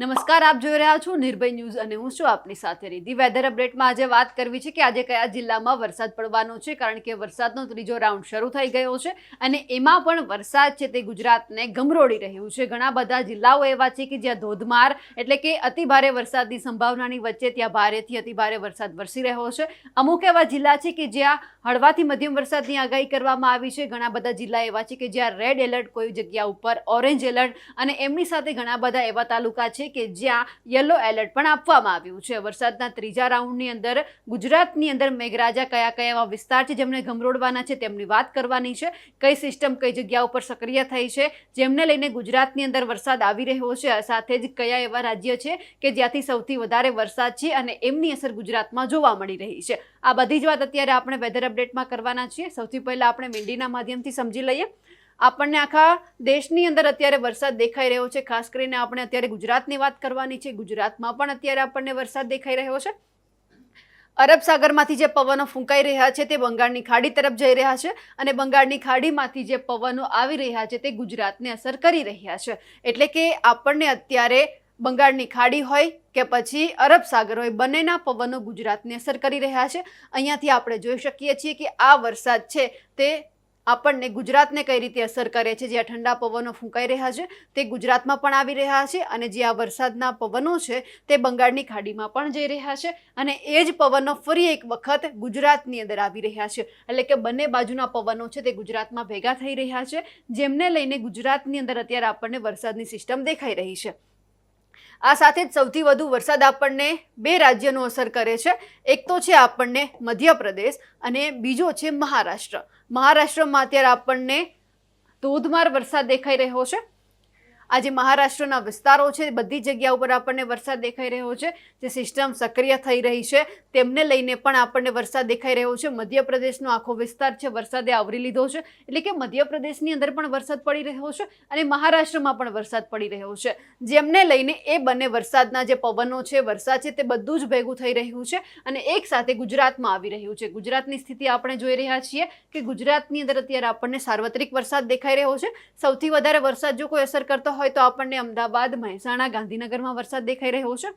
નમસ્કાર, આપ જોઈ રહ્યા છો નિર્ભય ન્યૂઝ અને હું છું આપની સાથે રીધી વેધર અપડેટમાં આજે વાત કરવી છે કે આજે કયા જિલ્લામાં વરસાદ પડવાનો છે, કારણ કે વરસાદનો ત્રીજો રાઉન્ડ શરૂ થઈ ગયો છે અને એમાં પણ વરસાદ છે તે ગુજરાતને ગમરોડી રહ્યું છે. ઘણા બધા જિલ્લાઓ એવા છે કે જ્યાં ધોધમાર એટલે કે અતિભારે વરસાદની સંભાવનાની વચ્ચે ત્યાં ભારેથી અતિભારે વરસાદ વરસી રહ્યો છે. અમુક એવા જિલ્લા છે કે જ્યાં હળવાથી મધ્યમ વરસાદની આગાહી કરવામાં આવી છે. ઘણા બધા જિલ્લા એવા છે કે જ્યાં રેડ એલર્ટ કોઈ જગ્યા ઉપર ઓરેન્જ એલર્ટ અને એમની સાથે ઘણા બધા એવા તાલુકા છે કે જ્યાં યલો એલર્ટ પણ આપવામાં આવ્યું છે. વરસાદના ત્રીજા રાઉન્ડની અંદર ગુજરાતની અંદર મેઘરાજા કયા કયા એવા વિસ્તાર છે જેમને ગમરોડવાના છે તેમની વાત કરવાની છે. કઈ સિસ્ટમ કઈ જગ્યા ઉપર સક્રિય થઈ છે જેમને લઈને ગુજરાતની અંદર વરસાદ આવી રહ્યો છે. સાથે જ કયા એવા રાજ્ય છે કે જ્યાંથી સૌથી વધારે વરસાદ છે અને એમની અસર ગુજરાતમાં જોવા મળી રહી છે. આ બધી જ વાત અત્યારે આપણે વેધર અપડેટમાં કરવાના છીએ. સૌથી પહેલાં આપણે મીંડીના માધ્યમથી સમજી લઈએ. આપણને આખા દેશની અંદર અત્યારે વરસાદ દેખાઈ રહ્યો છે. ખાસ કરીને આપણે અત્યારે ગુજરાતની વાત કરવાની છે. ગુજરાતમાં પણ અત્યારે આપણને વરસાદ દેખાઈ રહ્યો છે. અરબ સાગરમાંથી જે પવનો ફૂંકાઈ રહ્યા છે તે બંગાળની ખાડી તરફ જઈ રહ્યા છે અને બંગાળની ખાડીમાંથી જે પવનો આવી રહ્યા છે તે ગુજરાતને અસર કરી રહ્યા છે. એટલે કે આપણને અત્યારે બંગાળની ખાડી હોય કે પછી અરબ સાગર હોય, બંનેના પવનો ગુજરાતને અસર કરી રહ્યા છે. અહીંયાથી આપણે જોઈ શકીએ છીએ કે આ વરસાદ છે તે આપણને ગુજરાતને કઈ રીતે અસર કરે છે જ્યાં ઠંડા પવનો ફૂંકાઈ રહ્યા છે, તે ગુજરાતમાં પણ આવી રહ્યા છે અને જે આ વરસાદના પવનો છે, તે બંગાળની ખાડીમાં પણ જઈ રહ્યા છે અને એ જ પવનો ફરી એક વખત ગુજરાતની અંદર આવી રહ્યા છે. એટલે કે બંને બાજુના પવનો છે તે ગુજરાતમાં ભેગા થઈ રહ્યા છે, જેમને લઈને ગુજરાતની અંદર અત્યારે આપણને વરસાદની સિસ્ટમ દેખાઈ રહી છે. આ સાથે જ સૌથી વધુ વરસાદ આપણને બે રાજ્યનો અસર કરે છે. એક તો છે આપણને મધ્યપ્રદેશ અને બીજો છે મહારાષ્ટ્ર. મહારાષ્ટ્રમાં અત્યારે આપણને ધોધમાર વરસાદ દેખાઈ રહ્યો છે. આજે મહારાષ્ટ્રના વિસ્તારો છે બધી જગ્યા ઉપર આપણને વરસાદ દેખાઈ રહ્યો છે. જે સિસ્ટમ સક્રિય થઈ રહી છે, તેમને લઈને પણ આપણને વરસાદ દેખાઈ રહ્યો છે. મધ્યપ્રદેશનો આખો વિસ્તાર છે, વરસાદે આવરી લીધો છે. એટલે કે મધ્યપ્રદેશની અંદર પણ વરસાદ પડી રહ્યો છે અને મહારાષ્ટ્રમાં પણ વરસાદ પડી રહ્યો છે. જેમને લઈને એ બંને વરસાદના જે પવનો છે, વરસાદ છે, તે બધું જ ભેગું થઈ રહ્યું છે અને એક સાથે ગુજરાતમાં આવી રહ્યું છે. ગુજરાતની સ્થિતિ આપણે જોઈ રહ્યા છીએ કે ગુજરાતની અંદર અત્યારે આપણને સાર્વત્રિક વરસાદ દેખાઈ રહ્યો છે. સૌથી વધારે વરસાદ જો કોઈ અસર કરતો હોય તો આપણને અમદાવાદ મહેસાણા ગાંધીનગરમાં વરસાદ દેખાઈ રહ્યો છે.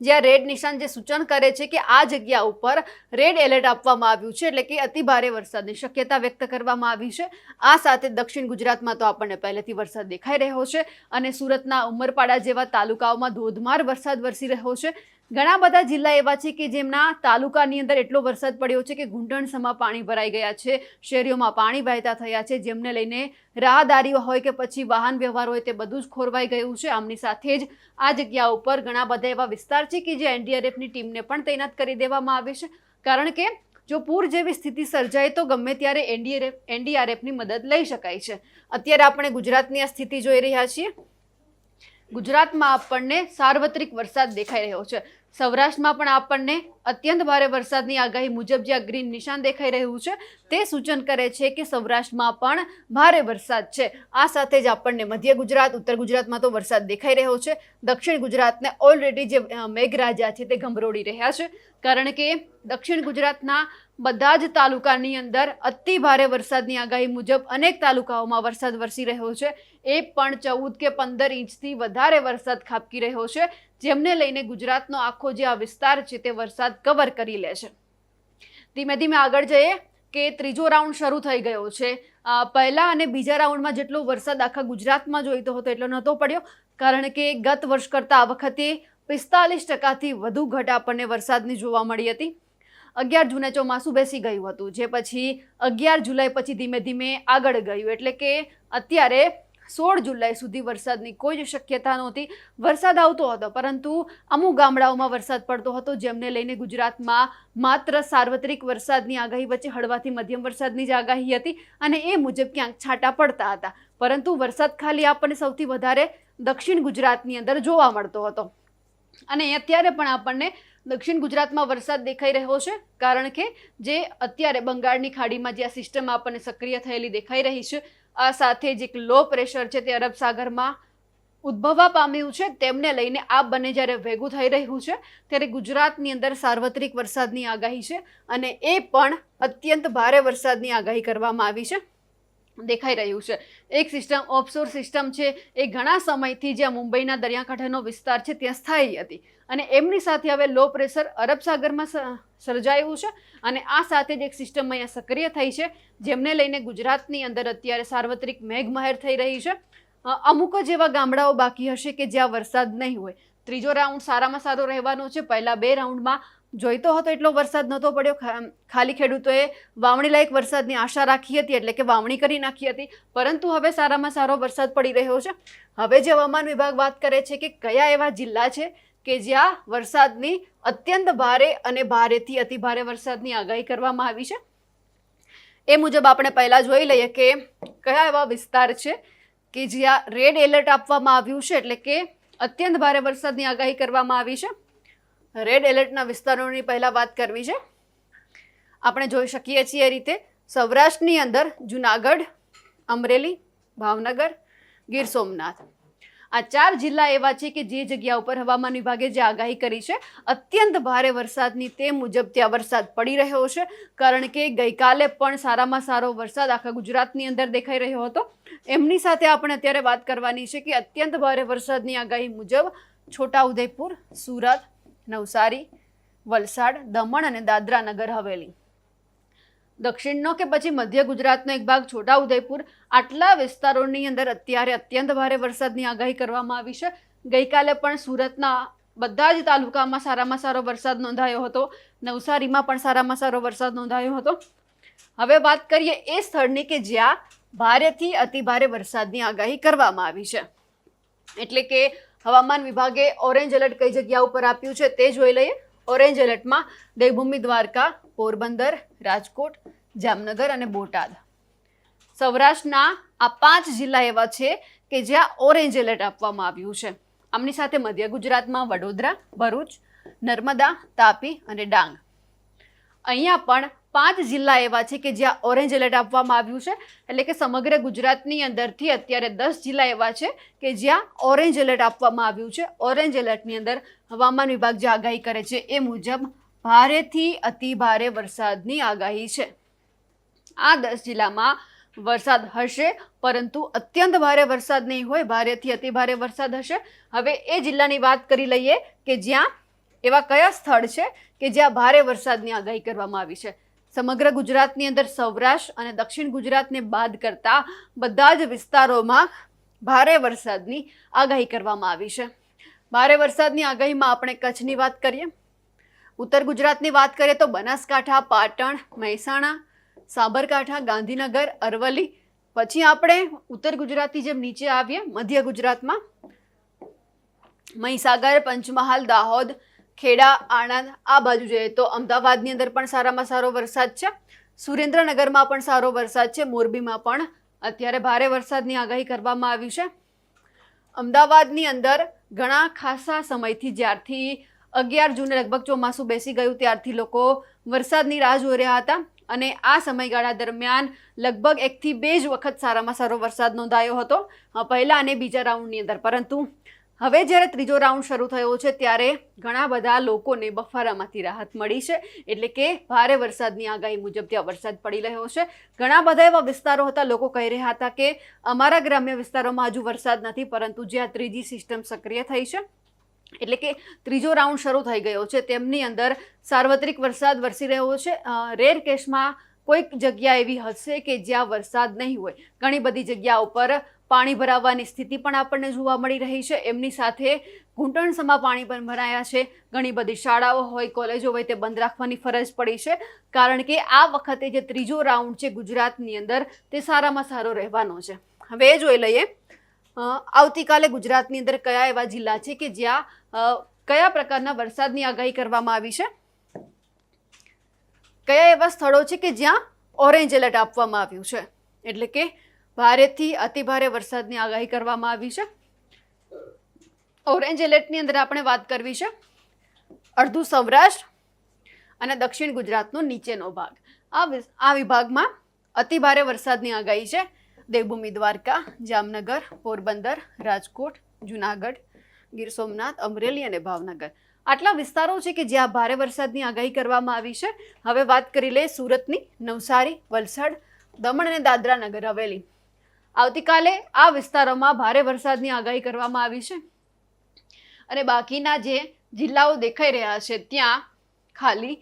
જ્યાં રેડ નિશાન જે સૂચન કરે છે કે આ જગ્યા ઉપર રેડ એલર્ટ આપવામાં આવ્યું છે એટલે કે અતિ ભારે વરસાદની શક્યતા વ્યક્ત કરવામાં આવી છે. આ સાથે દક્ષિણ ગુજરાતમાં તો આપણને પહેલેથી વરસાદ દેખાઈ રહ્યો છે અને સુરતના ઉમરપાડા જેવા તાલુકાઓમાં ધોધમાર વરસાદ વરસી રહ્યો છે. ઘણા બધા જિલ્લા એવા છે કે જેમના તાલુકાની અંદર એટલો વરસાદ પડ્યો છે કે ઘૂંટણસમાં પાણી ભરાઈ ગયા છે. શેરીઓમાં પાણી વહેતા થયા છે. જેમને લઈને રાહદારીઓ હોય કે પછી વાહન વ્યવહાર હોય તે બધું જ ખોરવાઈ ગયું છે. આમની સાથે જ આ જગ્યા ઉપર ઘણા બધા એવા વિસ્તાર છે કે જે એનડીઆરએફની ટીમને પણ તૈનાત કરી દેવામાં આવે છે. કારણ કે જો પૂર જેવી સ્થિતિ સર્જાય તો ગમે ત્યારે એનડીઆરએફ, એનડીઆરએફની મદદ લઈ શકાય છે. અત્યારે આપણે ગુજરાતની આ સ્થિતિ જોઈ રહ્યા છીએ. ગુજરાતમાં આપણને સાર્વત્રિક વરસાદ દેખાઈ રહ્યો છે. સૌરાષ્ટ્રમાં પણ આપણને અત્યંત ભારે વરસાદની આગાહી મુજબ જે આ ગ્રીન નિશાન દેખાઈ રહ્યું છે, તે સૂચન કરે છે કે સૌરાષ્ટ્રમાં પણ ભારે વરસાદ છે. આ સાથે જ આપણને મધ્ય ગુજરાત, ઉત્તર ગુજરાતમાં તો વરસાદ દેખાઈ રહ્યો છે. દક્ષિણ ગુજરાતને ઓલરેડી જે મેઘરાજા છે તે ગંભરોળી રહ્યા છે. કારણ કે દક્ષિણ ગુજરાતના બધા જ તાલુકાની અંદર અતિ ભારે વરસાદની આગાહી મુજબ અનેક તાલુકાઓમાં વરસાદ વરસી રહ્યો છે. એ પણ ચૌદ કે પંદર ઇંચથી વધારે વરસાદ ખાબકી રહ્યો છે. જેમને લઈને ગુજરાતનો આખો જે આ વિસ્તાર છે તે વરસાદ કવર કરી લે છે. ધીમે ધીમે આગળ જઈએ કે ત્રીજો રાઉન્ડ શરૂ થઈ ગયો છે. પહેલા અને બીજા રાઉન્ડમાં જેટલો વરસાદ આખા ગુજરાતમાં જોઈતો હતો એટલો નહોતો પડ્યો. કારણ કે ગત વર્ષ કરતાં આ વખતે પિસ્તાલીસ ટકાથી વધુ ઘટ આપણને વરસાદની જોવા મળી હતી. અગિયાર જૂને ચોમાસું બેસી ગયું હતું. જે પછી અગિયાર જુલાઈ પછી ધીમે ધીમે આગળ ગયું. એટલે કે અત્યારે સોળ જુલાઈ સુધી વરસાદની કોઈ જ શક્યતા નહોતી. વરસાદ આવતો હતો, પરંતુ અમુક ગામડાઓમાં વરસાદ પડતો હતો, જેમને લઈને ગુજરાતમાં માત્ર સાર્વત્રિક વરસાદની આગાહી વચ્ચે હળવાથી મધ્યમ વરસાદની જ આગાહી હતી અને એ મુજબ ક્યાંક છાંટા પડતા હતા. પરંતુ વરસાદ ખાલી આપણને સૌથી વધારે દક્ષિણ ગુજરાતની અંદર જોવા મળતો હતો. અને અત્યારે પણ આપણને દક્ષિણ ગુજરાતમાં વરસાદ દેખાઈ રહ્યો છે, કારણ કે જે અત્યારે બંગાળની ખાડીમાં જે આ સિસ્ટમ આપણને સક્રિય થયેલી દેખાઈ રહી છે આ સાથે જ એક લો પ્રેશર છે તે અરબ સાગરમાં ઉદ્ભવવા પામ્યું છે. તેમને લઈને આ બંને જ્યારે ભેગું થઈ રહ્યું છે, ત્યારે ગુજરાતની અંદર સાર્વત્રિક વરસાદની આગાહી છે અને એ પણ અત્યંત ભારે વરસાદની આગાહી કરવામાં આવી છે. દેખાઈ રહ્યું છે. એક સિસ્ટમ ઓફશોર સિસ્ટમ છે. એ ઘણા સમયથી જ્યાં મુંબઈના દરિયાકાંઠાનો વિસ્તાર છે, ત્યાં સ્થાયી હતી. અને એમની સાથે હવે લો પ્રેશર અરબ સાગરમાં સર્જાયું છે. અને આ સાથે જ એક સિસ્ટમ અહીંયા સક્રિય થઈ છે, જેમને લઈને ગુજરાતની અંદર અત્યારે સાર્વત્રિક મેઘમહેર થઈ રહી છે. અમુક જ એવા ગામડાઓ બાકી હશે કે જ્યાં વરસાદ નહીં હોય. ત્રીજો રાઉન્ડ સારામાં સારો રહેવાનો છે. પહેલાં બે રાઉન્ડમાં જોઈતો હતો એટલો વરસાદ નહોતો પડ્યો. ખાલી ખેડૂતોએ વાવણી લાયક વરસાદની આશા રાખી હતી, એટલે કે વાવણી કરી નાખી હતી. પરંતુ હવે સારામાં સારો વરસાદ પડી રહ્યો છે. હવે જે હવામાન વિભાગ વાત કરે છે કે કયા એવા જિલ્લા છે કે જ્યાં વરસાદની અત્યંત ભારે અને ભારેથી અતિ ભારે વરસાદની આગાહી કરવામાં આવી છે. એ મુજબ આપણે પહેલાં જોઈ લઈએ કે કયા એવા વિસ્તાર છે કે જ્યાં રેડ એલર્ટ આપવામાં આવ્યું છે, એટલે કે અત્યંત ભારે વરસાદની આગાહી કરવામાં આવી છે. રેડ એલર્ટના વિસ્તારોની પહેલાં વાત કરવી છે. આપણે જોઈ શકીએ છીએ એ રીતે સૌરાષ્ટ્રની અંદર જુનાગઢ, અમરેલી, ભાવનગર, ગીર સોમનાથ. આ ચાર જિલ્લા એવા છે કે જે જગ્યા ઉપર હવામાન વિભાગે જે આગાહી કરી છે, અત્યંત ભારે વરસાદની તે મુજબ ત્યાં વરસાદ પડી રહ્યો છે, કારણ કે ગઈકાલે પણ સારામાં સારો વરસાદ આખા ગુજરાતની અંદર દેખાઈ રહ્યો હતો. એમની સાથે આપણે અત્યારે વાત કરવાની છે કે અત્યંત ભારે વરસાદની આગાહી મુજબ છોટાઉદેપુર, સુરત નવસારી, વલસાડ, દમણ અને દાદરા નગર હવેલી. દક્ષિણનો કે પછી મધ્ય ગુજરાતનો એક ભાગ છોટા ઉદયપુર આટલા વિસ્તારોની અંદર અત્યારે અત્યંત ભારે વરસાદની આગાહી કરવામાં આવી છે. ગઈકાલે પણ સુરતના બધા જ તાલુકામાં સારામાં સારો વરસાદ નોંધાયો હતો. નવસારીમાં પણ સારામાં સારો વરસાદ નોંધાયો હતો. હવે વાત કરીએ એ સ્થળની કે જ્યાં ભારેથી અતિ ભારે વરસાદની આગાહી કરવામાં આવી છે. એટલે કે હવામાન વિભાગે ઓરેન્જ એલર્ટ કઈ જગ્યા ઉપર આપ્યું છે તે જોઈ લઈએ. ઓરેન્જ એલર્ટમાં દેવભૂમિ દ્વારકા, પોરબંદર, રાજકોટ, જામનગર અને બોટાદ. સૌરાષ્ટ્રના આ પાંચ જિલ્લા એવા છે કે જ્યાં ઓરેન્જ એલર્ટ આપવામાં આવ્યું છે. આમની સાથે મધ્ય ગુજરાતમાં વડોદરા, ભરૂચ, નર્મદા, તાપી અને ડાંગ. અહીંયા પણ પાંચ જિલ્લા એવા છે કે જ્યાં ઓરેન્જ એલર્ટ આપવામાં આવ્યું છે. એટલે કે સમગ્ર ગુજરાતની અંદરથી અત્યારે દસ જિલ્લા એવા છે કે જ્યાં ઓરેન્જ એલર્ટ આપવામાં આવ્યું છે. ઓરેન્જ એલર્ટની અંદર હવામાન વિભાગ જે આગાહી કરે છે એ મુજબ ભારેથી અતિ ભારે વરસાદની આગાહી છે. આ દસ જિલ્લામાં વરસાદ હશે, પરંતુ અત્યંત ભારે વરસાદ નહીં હોય, ભારેથી અતિ ભારે વરસાદ હશે. હવે એ જિલ્લાની વાત કરી લઈએ કે જ્યાં એવા કયા સ્થળ છે કે જ્યાં ભારે વરસાદની આગાહી કરવામાં આવી છે. સમગ્ર ગુજરાતની અંદર સૌરાષ્ટ્ર અને દક્ષિણ ગુજરાતને બાદ કરતા બધા જ વિસ્તારોમાં ભારે વરસાદની આગાહી કરવામાં આવી છે. ભારે વરસાદની આગાહીમાં આપણે કચ્છની વાત કરીએ. ઉત્તર ગુજરાતની વાત કરીએ તો બનાસકાંઠા, પાટણ, મહેસાણા, સાબરકાંઠા, ગાંધીનગર, અરવલ્લી, પછી આપણે ઉત્તર ગુજરાતથી જેમ નીચે આવીએ, મધ્ય ગુજરાતમાં. મહીસાગર, પંચમહાલ, દાહોદ ખેડા, આણંદ, આ બાજુ જોઈએ તો અમદાવાદની અંદર પણ સારામાં સારો વરસાદ છે. સુરેન્દ્રનગરમાં પણ સારો વરસાદ છે. મોરબીમાં પણ અત્યારે ભારે વરસાદની આગાહી કરવામાં આવી છે. અમદાવાદની અંદર ઘણા ખાસા સમયથી જ્યારથી અગિયાર જૂને લગભગ ચોમાસું બેસી ગયું ત્યારથી લોકો વરસાદની રાહ જોઈ રહ્યા હતા અને આ સમયગાળા દરમિયાન લગભગ એકથી બે જ વખત સારામાં સારો વરસાદ નોંધાયો હતો. પહેલાં અને બીજા રાઉન્ડની અંદર. પરંતુ હવે જ્યારે ત્રીજો રાઉન્ડ શરૂ થયો છે, ત્યારે ઘણા બધા લોકોને બફારામાંથી રાહત મળી છે. એટલે કે ભારે વરસાદની આગાહી મુજબ ત્યાં વરસાદ પડી રહ્યો છે. ઘણા બધા એવા વિસ્તારો હતા, લોકો કહી રહ્યા હતા કે અમારા ગ્રામ્ય વિસ્તારોમાં હજુ વરસાદ નથી, પરંતુ જ્યાં ત્રીજી સિસ્ટમ સક્રિય થઈ છે, એટલે કે ત્રીજો રાઉન્ડ શરૂ થઈ ગયો છે, તેમની અંદર સાર્વત્રિક વરસાદ વરસી રહ્યો છે. રેર કેસમાં કોઈક જગ્યા એવી હશે કે જ્યાં વરસાદ નહીં હોય. ઘણી બધી જગ્યા ઉપર પાણી ભરાવાની સ્થિતિ પણ આપણને જોવા મળી રહી છે. એમની સાથે ઘૂંટણસમાં પાણી પણ ભરાયા છે. ઘણી બધી શાળાઓ હોય, કોલેજો હોય, તે બંધ રાખવાની ફરજ પડી છે. કારણ કે આ વખતે જે ત્રીજો રાઉન્ડ છે ગુજરાતની અંદર, તે સારામાં સારો રહેવાનો છે. હવે જોઈ લઈએ આવતીકાલે ગુજરાતની અંદર કયા એવા જિલ્લા છે કે જ્યાં કયા પ્રકારના વરસાદની આગાહી કરવામાં આવી છે? કયા એવા સ્થળો છે કે જ્યાં ઓરેન્જ એલર્ટ આપવામાં આવ્યું છે? એટલે કે ભારેથી અતિ ભારે વરસાદની આગાહી કરવામાં આવી છે. ઓરેન્જ એલર્ટની અંદર આપણે વાત કરવી છે. અડધું સૌરાષ્ટ્ર અને દક્ષિણ ગુજરાતનો નીચેનો ભાગ. આ આ વિભાગમાં અતિ ભારે વરસાદની આગાહી છે. દેવભૂમિ દ્વારકા, જામનગર, પોરબંદર, રાજકોટ, જુનાગઢ, ગીર સોમનાથ, અમરેલી અને ભાવનગર. આટલા વિસ્તારો છે કે જ્યાં ભારે વરસાદની આગાહી કરવામાં આવી છે. હવે વાત કરી લઈએ સુરતની નવસારી, વલસાડ, દમણ અને દાદરા નગર હવેલી. આવતીકાલે આ વિસ્તારોમાં ભારે વરસાદની આગાહી કરવામાં આવી છે. અને બાકીના જે જિલ્લાઓ દેખાઈ રહ્યા છે, ત્યાં ખાલી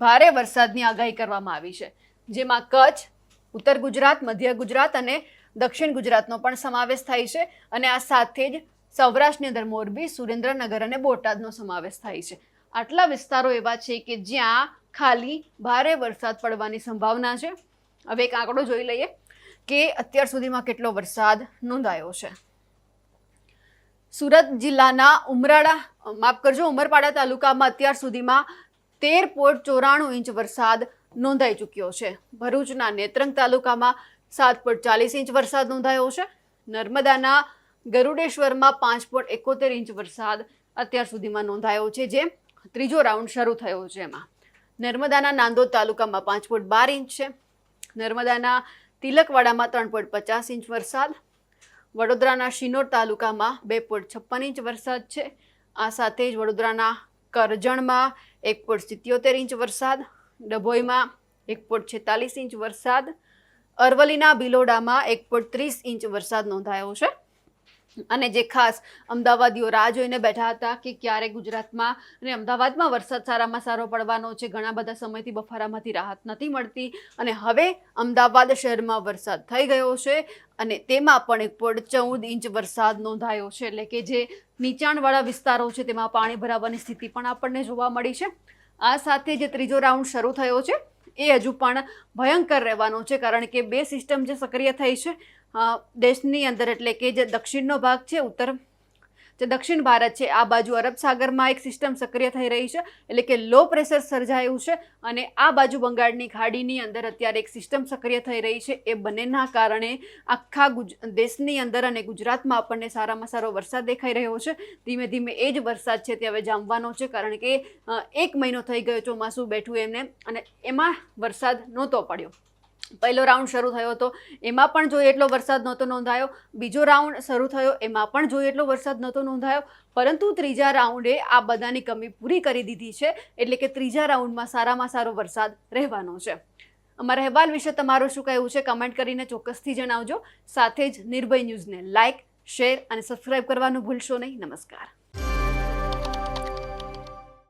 ભારે વરસાદની આગાહી કરવામાં આવી છે. જેમાં કચ્છ, ઉત્તર ગુજરાત, મધ્ય ગુજરાત અને દક્ષિણ ગુજરાતનો પણ સમાવેશ થાય છે અને આ સાથે જ સૌરાષ્ટ્રની અંદર મોરબી, સુરેન્દ્રનગર અને બોટાદનો સમાવેશ થાય છે. આટલા વિસ્તારો એવા છે કે જ્યાં ખાલી ભારે વરસાદ પડવાની સંભાવના છે. હવે એક આંકડો જોઈ લઈએ. કે અત્યાર સુધીમાં કેટલો વરસાદ નોંધાયો છે? સુરત જિલ્લાના ઉમરાળા માફ કરજો, ઉમરપાડા તાલુકામાં અત્યાર સુધીમાં તેર પોઈન્ટ ચોરાણું ઇંચ વરસાદ નોંધાઈ ચૂક્યો છે. ભરૂચના નેત્રંગ તાલુકામાં સાત પોઈન્ટ ચાલીસ ઇંચ વરસાદ નોંધાયો છે. નર્મદાના ગરુડેશ્વરમાં પાંચ પોઈન્ટ એકોતેર ઇંચ વરસાદ અત્યાર સુધીમાં નોંધાયો છે જે ત્રીજો રાઉન્ડ શરૂ થયો છે એમાં. નર્મદાના નાંદોદ તાલુકામાં પાંચ પોઈન્ટ બાર ઇંચ છે. નર્મદાના તિલકવાડામાં ત્રણ પોઈન્ટ પચાસ ઇંચ વરસાદ. વડોદરાના શિનોર તાલુકામાં બે પોઈન્ટ છપ્પન ઇંચ વરસાદ છે. આ સાથે જ વડોદરાના કરજણમાં એક પોઈન્ટ સિત્યોતેર ઇંચ વરસાદ, ડભોઈમાં એક પોઈન્ટ છેતાલીસ ઇંચ વરસાદ, અરવલ્લીના ભિલોડામાં એક પોઈન્ટ ત્રીસ ઇંચ વરસાદ નોંધાયો છે. અને જે ખાસ અમદાવાદીઓ રાહ જોઈને બેઠા હતા કે ક્યારે ગુજરાતમાં અને અમદાવાદમાં વરસાદ સારામાં સારો પડવાનો છે, ઘણા બધા સમયથી બફારામાંથી રાહત નથી મળતી અને હવે અમદાવાદ શહેરમાં વરસાદ થઈ ગયો છે અને તેમાં પણ એક પોઈન્ટ ચૌદ ઇંચ વરસાદ નોંધાયો છે. એટલે કે જે નીચાણવાળા વિસ્તારો છે તેમાં પાણી ભરાવાની સ્થિતિ પણ આપણને જોવા મળી છે. આ સાથે જે ત્રીજો રાઉન્ડ શરૂ થયો છે, એ હજુ પણ ભયંકર રહેવાનો છે કારણ કે બે સિસ્ટમ જે સક્રિય થઈ છે દેશની અંદર એટલે કે જે દક્ષિણનો ભાગ છે, ઉત્તર, જે દક્ષિણ ભારત છે, આ બાજુ અરબ સાગરમાં એક સિસ્ટમ સક્રિય થઈ રહી છે, એટલે કે લો પ્રેશર સર્જાયું છે અને આ બાજુ બંગાળની ખાડીની અંદર અત્યારે એક સિસ્ટમ સક્રિય થઈ રહી છે. એ બંનેના કારણે આખા ગુજ, દેશની અંદર અને ગુજરાતમાં આપણને સારામાં સારો વરસાદ દેખાઈ રહ્યો છે. ધીમે ધીમે એ જ વરસાદ છે તે હવે જામવાનો છે, કારણ કે એક મહિનો થઈ ગયો ચોમાસું બેઠું એમને અને એમાં વરસાદ નહોતો પડ્યો. પહેલો રાઉન્ડ શરૂ થયો હતો, એમાં પણ જોઈએ એટલો વરસાદ નહોતો નોંધાયો, બીજો રાઉન્ડ શરૂ થયો, એમાં પણ જોઈએ એટલો વરસાદ નહોતો નોંધાયો, પરંતુ ત્રીજા રાઉન્ડે આ બધાની કમી પૂરી કરી દીધી છે, એટલે કે ત્રીજા રાઉન્ડમાં સારામાં સારો વરસાદ રહેવાનો છે. અમારા અહેવાલ વિશે તમારું શું કહેવું છે કમેન્ટ કરીને ચોક્કસથી જણાવજો. સાથે જ નિર્ભય ન્યૂઝને લાઇક શેર અને સબસ્ક્રાઇબ કરવાનું ભૂલશો નહીં. નમસ્કાર.